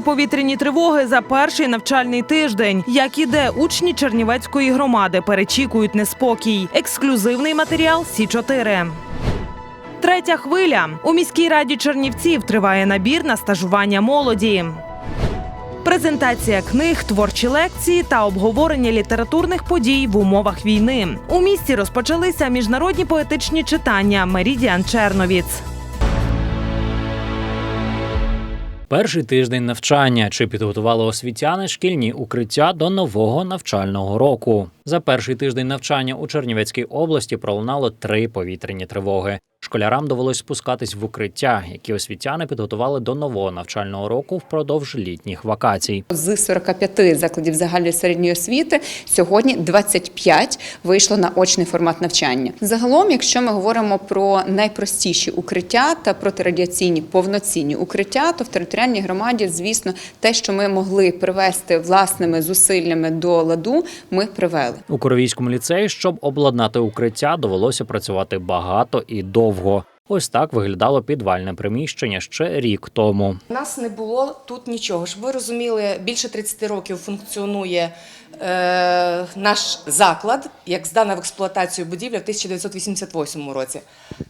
Повітряні тривоги за перший навчальний тиждень. Як іде, учні Чернівецької громади перечікують неспокій. Ексклюзивний матеріал Сі 4 Третя хвиля у міській раді Чернівців триває набір на стажування молоді. Презентація книг, творчі лекції та обговорення літературних подій в умовах війни. У місті розпочалися міжнародні поетичні читання Мерідіан Черновіц. Перший тиждень навчання чи підготували освітяни шкільні укриття до нового навчального року. За перший тиждень навчання у Чернівецькій області пролунало три повітряні тривоги. Школярам довелось спускатись в укриття, які освітяни підготували до нового навчального року впродовж літніх вакацій. З 45 закладів загальної середньої освіти сьогодні 25 вийшло на очний формат навчання. Загалом, якщо ми говоримо про найпростіші укриття та протирадіаційні повноцінні укриття, то в територіальній громаді, звісно, те, що ми могли привести власними зусиллями до ладу, ми привели. У Коровійському ліцеї, щоб обладнати укриття, довелося працювати багато і довго. Ось так виглядало підвальне приміщення ще рік тому. У нас не було тут нічого. Щоб ви розуміли, більше 30 років функціонує е, наш заклад, як здана в експлуатацію будівля в 1988 році.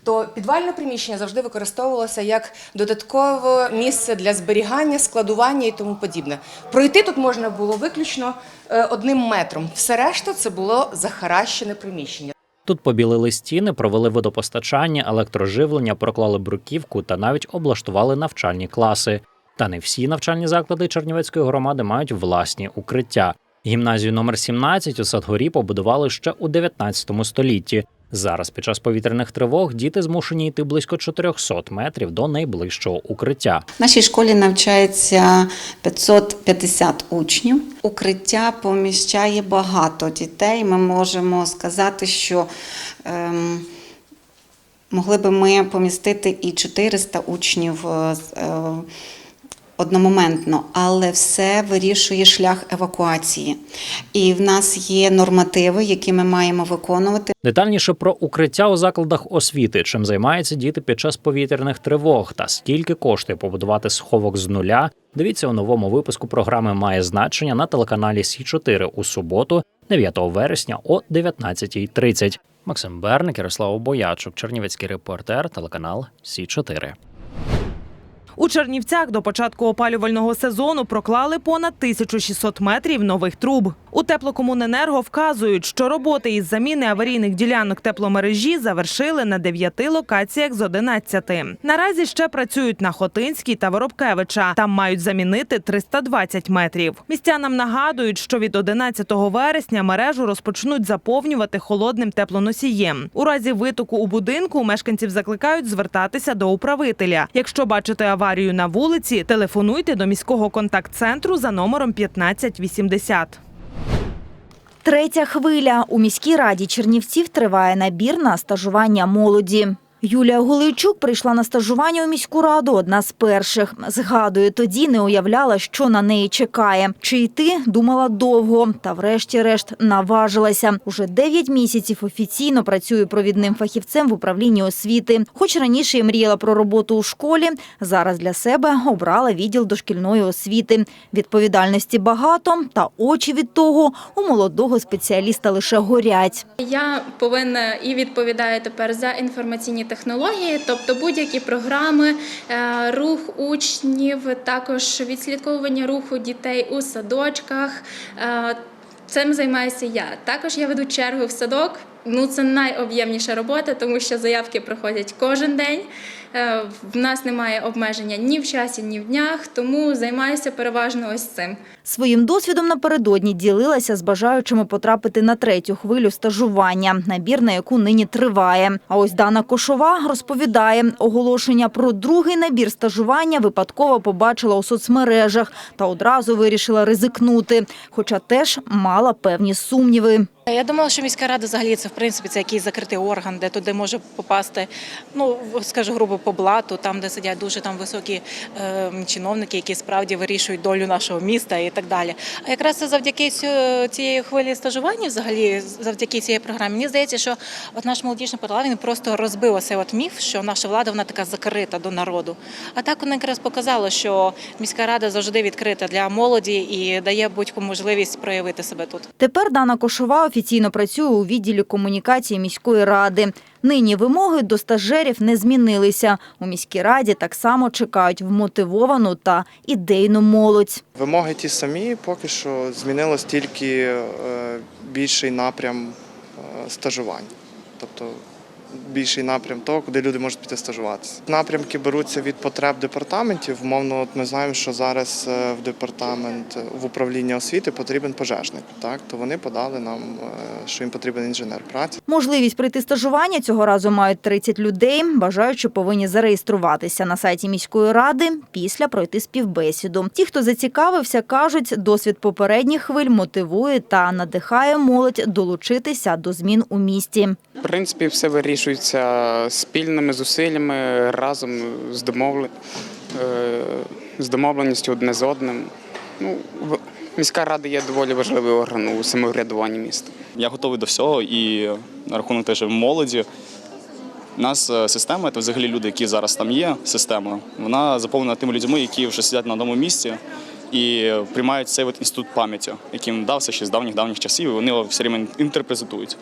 То підвальне приміщення завжди використовувалося як додаткове місце для зберігання, складування і тому подібне. Пройти тут можна було виключно е, одним метром. Все решта це було захаращене приміщення. Тут побілили стіни, провели водопостачання, електроживлення, проклали бруківку та навіть облаштували навчальні класи. Та не всі навчальні заклади Чернівецької громади мають власні укриття. Гімназію номер 17 у Садгорі побудували ще у 19 столітті. Зараз, під час повітряних тривог, діти змушені йти близько 400 метрів до найближчого укриття. В нашій школі навчається 550 учнів. Укриття поміщає багато дітей. Ми можемо сказати, що ем, могли би ми помістити і 400 учнів е, е, одномоментно, але все вирішує шлях евакуації. І в нас є нормативи, які ми маємо виконувати. Детальніше про укриття у закладах освіти, чим займаються діти під час повітряних тривог та скільки коштує побудувати сховок з нуля. Дивіться у новому випуску програми Має значення на телеканалі Сі 4 у суботу, 9 вересня о 19.30. Максим Берник, Ярослав Боячук, Чернівецький репортер, телеканал Сі 4 У Чернівцях до початку опалювального сезону проклали понад 1600 метрів нових труб. У теплокомуненерго вказують, що роботи із заміни аварійних ділянок тепломережі завершили на 9 локаціях з 11. Наразі ще працюють на Хотинській та Воробкевича. Там мають замінити 320 метрів. Містянам нагадують, що від 11 вересня мережу розпочнуть заповнювати холодним теплоносієм. У разі витоку у будинку мешканців закликають звертатися до управителя. Якщо бачите аварію на вулиці, телефонуйте до міського контакт-центру за номером 1580. Третя хвиля у міській раді Чернівців триває набір на стажування молоді. Юлія Гулейчук прийшла на стажування у міську раду одна з перших. Згадує, тоді не уявляла, що на неї чекає. Чи йти думала довго, та врешті-решт наважилася. Уже 9 місяців офіційно працює провідним фахівцем в управлінні освіти. Хоч раніше і мріяла про роботу у школі, зараз для себе обрала відділ дошкільної освіти. Відповідальності багато, та очі від того у молодого спеціаліста лише горять. Я повинна і відповідаю тепер за інформаційні технології, тобто будь-які програми, е, рух учнів, також відслідковування руху дітей у садочках. Е, Цим займаюся я. Також я веду чергу в садок. Ну, це найоб'ємніша робота, тому що заявки проходять кожен день. Е, В нас немає обмеження ні в часі, ні в днях, тому займаюся переважно ось цим. Своїм досвідом напередодні ділилася з бажаючими потрапити на третю хвилю стажування, набір на яку нині триває. А ось Дана Кошова розповідає, оголошення про другий набір стажування випадково побачила у соцмережах та одразу вирішила ризикнути, хоча теж мала певні сумніви. Я думала, що міська рада взагалі це в принципі це якийсь закритий орган, де туди може попасти, ну скажу грубо по блату, там де сидять дуже там високі е, чиновники, які справді вирішують долю нашого міста і так далі. А якраз це завдяки цієї хвилі стажування, взагалі, завдяки цієї програмі, мені здається, що от наш молодіжний парламент просто розбив оцей от міф, що наша влада вона така закрита до народу. А так вона якраз показала, що міська рада завжди відкрита для молоді і дає будь-кому можливість проявити себе тут. Тепер Дана Кошова офіційно працює у відділі комунікації міської ради. Нині вимоги до стажерів не змінилися. У міській раді так само чекають вмотивовану та ідейну молодь. Вимоги ті самі, поки що змінилось тільки е, більший напрям е, стажувань. Тобто більший напрям того, куди люди можуть піти стажуватися. Напрямки беруться від потреб департаментів. Умовно, от ми знаємо, що зараз е, в департамент е, в управління освіти потрібен пожежник. Так, то вони подали нам, е, що їм потрібен інженер праці. Можливість пройти стажування цього разу мають 30 людей. Бажаючи повинні зареєструватися на сайті міської ради після пройти співбесіду. Ті, хто зацікавився, кажуть, досвід попередніх хвиль мотивує та надихає молодь долучитися до змін у місті. В принципі, все вирішується спільними зусиллями разом з домовлен... е, з домовленістю одне з одним. Ну, міська рада є доволі важливий орган у самоврядуванні міста. Я готовий до всього і на рахунок теж молоді. У нас е, система, це взагалі люди, які зараз там є, система, вона заповнена тими людьми, які вже сидять на одному місці і приймають цей от інститут пам'яті, який їм дався ще з давніх давніх часів, і вони його все время інтерпретують.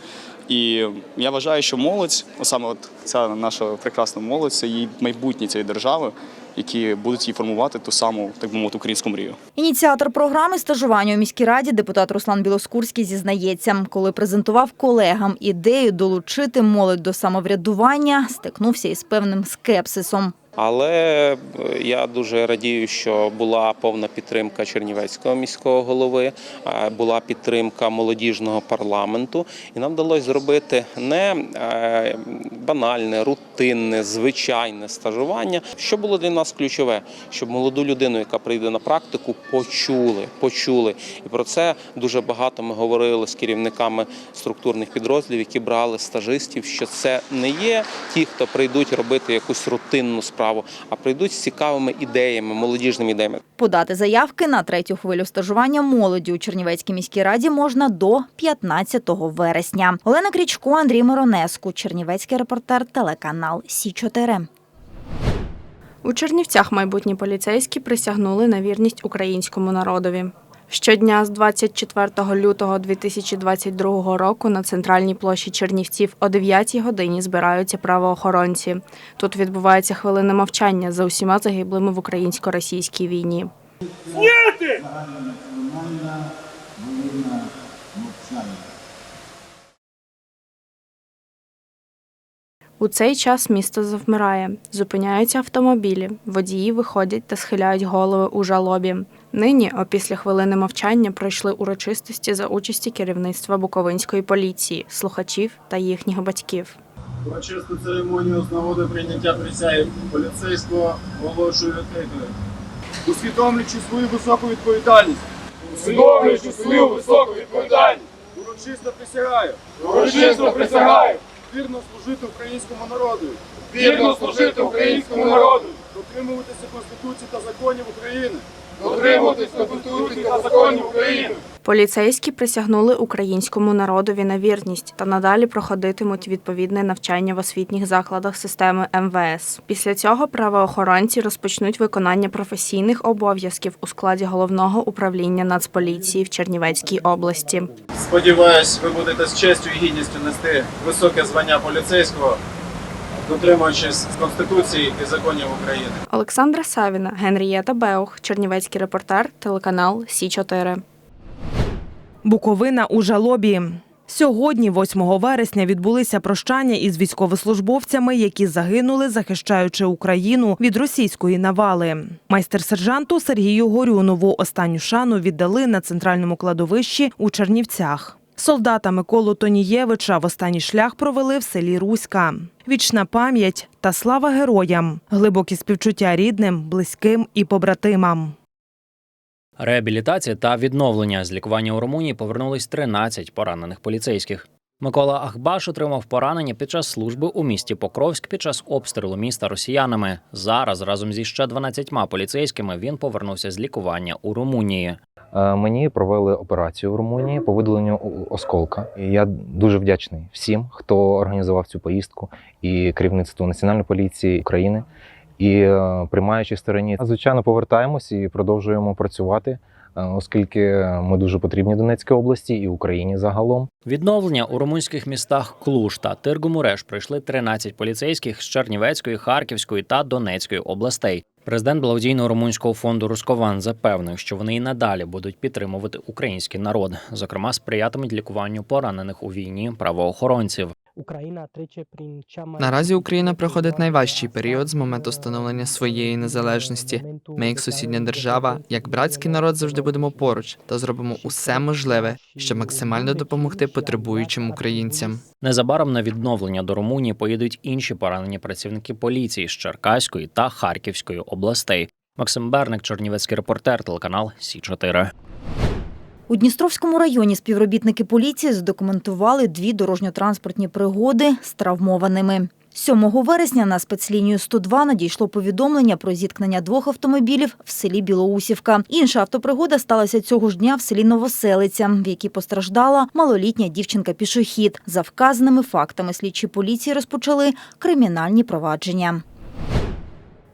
І я вважаю, що молодь, саме от ця наша прекрасна молодь, це її майбутнє цієї держави, які будуть її формувати ту саму, так би мовити, українську мрію. Ініціатор програми стажування у міській раді депутат Руслан Білоскурський зізнається, коли презентував колегам ідею долучити молодь до самоврядування, стикнувся із певним скепсисом. Але е, я дуже радію, що була повна підтримка Чернівецького міського голови, е, була підтримка молодіжного парламенту, і нам вдалося зробити не е, банальне, рутинне, звичайне стажування. Що було для нас ключове, щоб молоду людину, яка прийде на практику, почули, почули. І про це дуже багато ми говорили з керівниками структурних підрозділів, які брали стажистів. Що це не є ті, хто прийдуть робити якусь рутинну справу, а прийдуть з цікавими ідеями, молодіжними ідеями. Подати заявки на третю хвилю стажування молоді у Чернівецькій міській раді можна до 15 вересня. Олена Крічко, Андрій Миронеску, Чернівецький репортер, телеканал Сі 4 У Чернівцях майбутні поліцейські присягнули на вірність українському народові. Щодня з 24 лютого 2022 року на центральній площі Чернівців о 9 годині збираються правоохоронці. Тут відбувається хвилина мовчання за усіма загиблими в українсько-російській війні. У цей час місто завмирає, зупиняються автомобілі, водії виходять та схиляють голови у жалобі. Нині, опісля хвилини мовчання, пройшли урочистості за участі керівництва Буковинської поліції, слухачів та їхніх батьків. Урочисту церемонію з нагоди прийняття присяги поліцейського оголошую відкритою. Усвідомлюючи свою високу відповідальність. Усвідомлюючи свою високу відповідальність. Урочисто присягаю. Урочисто присягаю. Вірно служити українському народу. Вірно служити українському народу. Дотримуватися Конституції та законів України. Дотримуватися Конституції та законів України. Поліцейські присягнули українському народові на вірність та надалі проходитимуть відповідне навчання в освітніх закладах системи МВС. Після цього правоохоронці розпочнуть виконання професійних обов'язків у складі головного управління Нацполіції в Чернівецькій області. Сподіваюсь, ви будете з честю і гідністю нести високе звання поліцейського, дотримуючись Конституції і законів України. Олександра Савіна, Генрієта Беух, Чернівецький репортер, телеканал Сі 4 Буковина у жалобі. Сьогодні, 8 вересня, відбулися прощання із військовослужбовцями, які загинули, захищаючи Україну від російської навали. Майстер-сержанту Сергію Горюнову останню шану віддали на центральному кладовищі у Чернівцях. Солдата Миколу Тонієвича в останній шлях провели в селі Руська. Вічна пам'ять та слава героям, глибокі співчуття рідним, близьким і побратимам. Реабілітація та відновлення з лікування у Румунії повернулись 13 поранених поліцейських. Микола Ахбаш отримав поранення під час служби у місті Покровськ під час обстрілу міста росіянами. Зараз разом зі ще 12 поліцейськими він повернувся з лікування у Румунії. Е, Мені провели операцію в Румунії по видаленню осколка. І я дуже вдячний всім, хто організував цю поїздку, і керівництву Національної поліції України, і приймаючи приймаючій стороні. Звичайно, повертаємось і продовжуємо працювати, е, оскільки ми дуже потрібні Донецькій області і Україні загалом. Відновлення у румунських містах Клуж та Тиргумуреш пройшли 13 поліцейських з Чернівецької, Харківської та Донецької областей. Президент благодійного румунського фонду Рускован запевнив, що вони і надалі будуть підтримувати український народ, зокрема сприятимуть лікуванню поранених у війні правоохоронців. Наразі Україна проходить найважчий період з моменту становлення своєї незалежності. Ми, як сусідня держава, як братський народ, завжди будемо поруч та зробимо усе можливе, щоб максимально допомогти потребуючим українцям. Незабаром на відновлення до Румунії поїдуть інші поранені працівники поліції з Черкаської та Харківської областей. Максим Берник, Чернівецький репортер, телеканал Сі 4 У Дністровському районі співробітники поліції задокументували дві дорожньо-транспортні пригоди з травмованими. 7 вересня на спецлінію 102 надійшло повідомлення про зіткнення двох автомобілів в селі Білоусівка. Інша автопригода сталася цього ж дня в селі Новоселиця, в якій постраждала малолітня дівчинка-пішохід. За вказаними фактами слідчі поліції розпочали кримінальні провадження.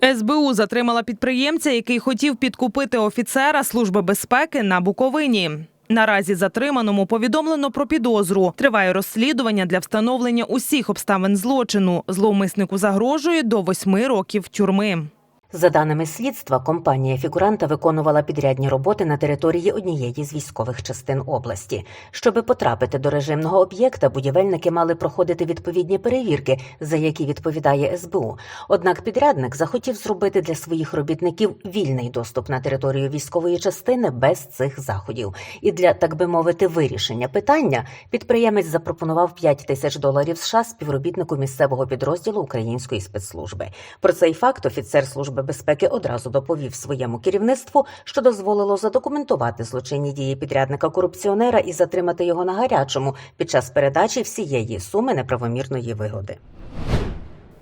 СБУ затримала підприємця, який хотів підкупити офіцера Служби безпеки на Буковині. Наразі затриманому повідомлено про підозру. Триває розслідування для встановлення усіх обставин злочину. Зловмиснику загрожує до восьми років тюрми. За даними слідства, компанія фігуранта виконувала підрядні роботи на території однієї з військових частин області. Щоби потрапити до режимного об'єкта, будівельники мали проходити відповідні перевірки, за які відповідає СБУ. Однак підрядник захотів зробити для своїх робітників вільний доступ на територію військової частини без цих заходів. І для, так би мовити, вирішення питання підприємець запропонував 5 тисяч доларів США співробітнику місцевого підрозділу української спецслужби. Про цей факт офіцер служби безпеки одразу доповів своєму керівництву, що дозволило задокументувати злочинні дії підрядника корупціонера і затримати його на гарячому під час передачі всієї суми неправомірної вигоди.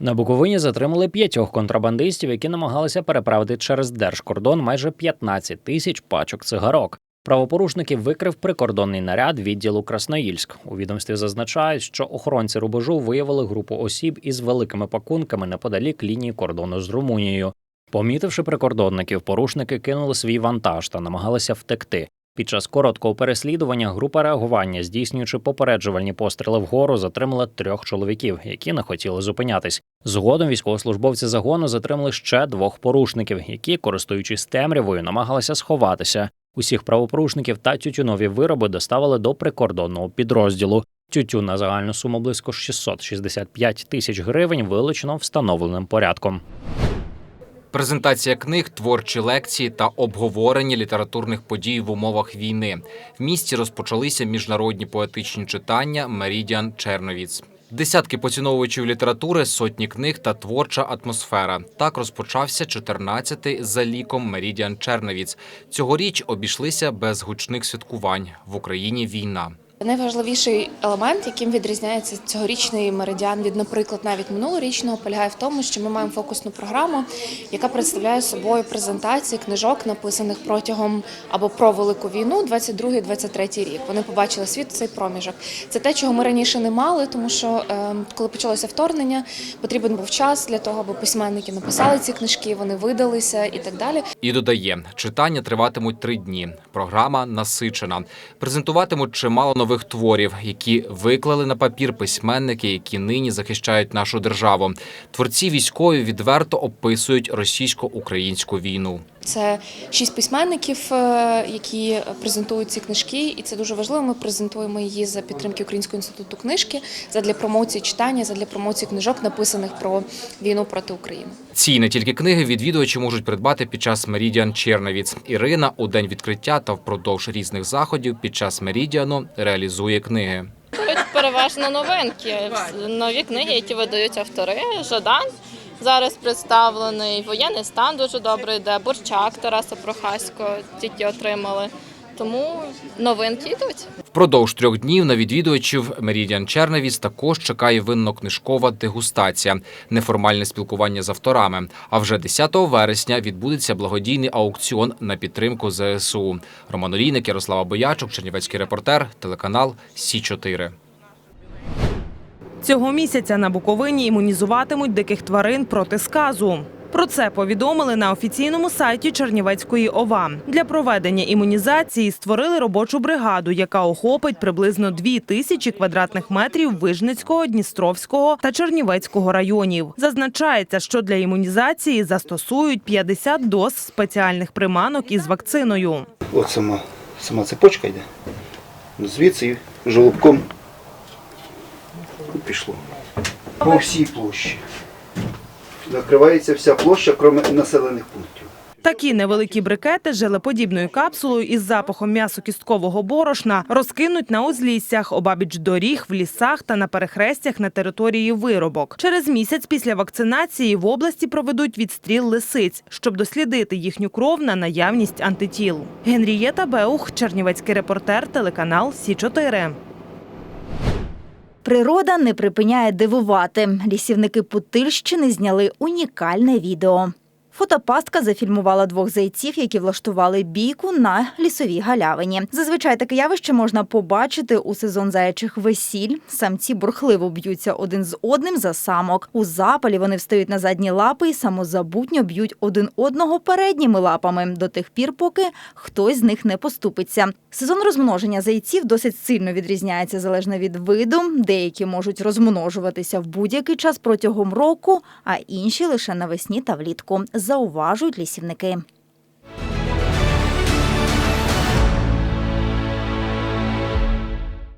На Буковині затримали п'ятьох контрабандистів, які намагалися переправити через держкордон майже 15 тисяч пачок цигарок. Правопорушників викрив прикордонний наряд відділу Красноїльськ. У відомстві зазначають, що охоронці рубежу виявили групу осіб із великими пакунками неподалік лінії кордону з Румунією. Помітивши прикордонників, порушники кинули свій вантаж та намагалися втекти. Під час короткого переслідування група реагування, здійснюючи попереджувальні постріли вгору, затримала трьох чоловіків, які не хотіли зупинятись. Згодом військовослужбовці загону затримали ще двох порушників, які, користуючись темрявою, намагалися сховатися. Усіх правопорушників та тютюнові вироби доставили до прикордонного підрозділу. Тютюн на загальну суму близько 665 тисяч гривень вилучено встановленим порядком. Презентація книг, творчі лекції та обговорення літературних подій в умовах війни. В місті розпочалися міжнародні поетичні читання Мерідіан Черновіц. Десятки поціновувачів літератури, сотні книг та творча атмосфера. Так розпочався 14-й за ліком Мерідіан Черновіц. Цьогоріч обійшлися без гучних святкувань. В Україні війна. Найважливіший елемент, яким відрізняється цьогорічний меридіан від, наприклад, навіть минулорічного, полягає в тому, що ми маємо фокусну програму, яка представляє собою презентації книжок, написаних протягом або про велику війну, 22-23 рік. Вони побачили світ цей проміжок. Це те, чого ми раніше не мали, тому що е, коли почалося вторгнення, потрібен був час для того, аби письменники написали ці книжки, вони видалися і так далі. І додає, читання триватимуть три дні. Програма насичена. Презентуватимуть чимало нових творів, які виклали на папір письменники, які нині захищають нашу державу. Творці військові відверто описують російсько-українську війну. Це шість письменників, е, які презентують ці книжки, і це дуже важливо. Ми презентуємо її за підтримки Українського інституту книжки, задля промоції читання, задля промоції книжок, написаних про війну проти України. Ці не тільки книги відвідувачі можуть придбати під час Мерідіан Черновіц. Ірина у день відкриття та впродовж різних заходів під час Мерідіану реалізує книги. Тут переважно новинки, нові книги, які видають автори, Жадан. Зараз представлений воєнний стан дуже добре йде. Борчак Тараса Прохасько тільки отримали. Тому новинки йдуть. Впродовж трьох днів на відвідувачів Мерідіан Черневіс також чекає винно-книжкова дегустація, неформальне спілкування з авторами. А вже 10 вересня відбудеться благодійний аукціон на підтримку ЗСУ. Роман Олійник, Ярослава Боячук, Чернівецький репортер, телеканал Сі 4 Цього місяця на Буковині імунізуватимуть диких тварин проти сказу. Про це повідомили на офіційному сайті Чернівецької ОВА. Для проведення імунізації створили робочу бригаду, яка охопить приблизно 2 тисячі квадратних метрів Вижницького, Дністровського та Чернівецького районів. Зазначається, що для імунізації застосують 50 доз спеціальних приманок із вакциною. От сама, сама цепочка йде. Звідси жолобком пішло. По всій площі. Накривається вся площа, крім населених пунктів. Такі невеликі брикети з желеподібною капсулою із запахом м'ясо-кісткового борошна розкинуть на узліссях, обабіч доріг, в лісах та на перехрестях на території виробок. Через місяць після вакцинації в області проведуть відстріл лисиць, щоб дослідити їхню кров на наявність антитіл. Генрієта Беух, Чернівецький репортер, телеканал Сі 4 Природа не припиняє дивувати. Лісівники Путильщини зняли унікальне відео. Фотопастка зафільмувала двох зайців, які влаштували бійку на лісовій галявині. Зазвичай таке явище можна побачити у сезон заячих весіль. Самці бурхливо б'ються один з одним за самок. У запалі вони встають на задні лапи і самозабутньо б'ють один одного передніми лапами до тих пір, поки хтось з них не поступиться. Сезон розмноження зайців досить сильно відрізняється залежно від виду. Деякі можуть розмножуватися в будь-який час протягом року, а інші лише навесні та влітку. Зауважують лісівники.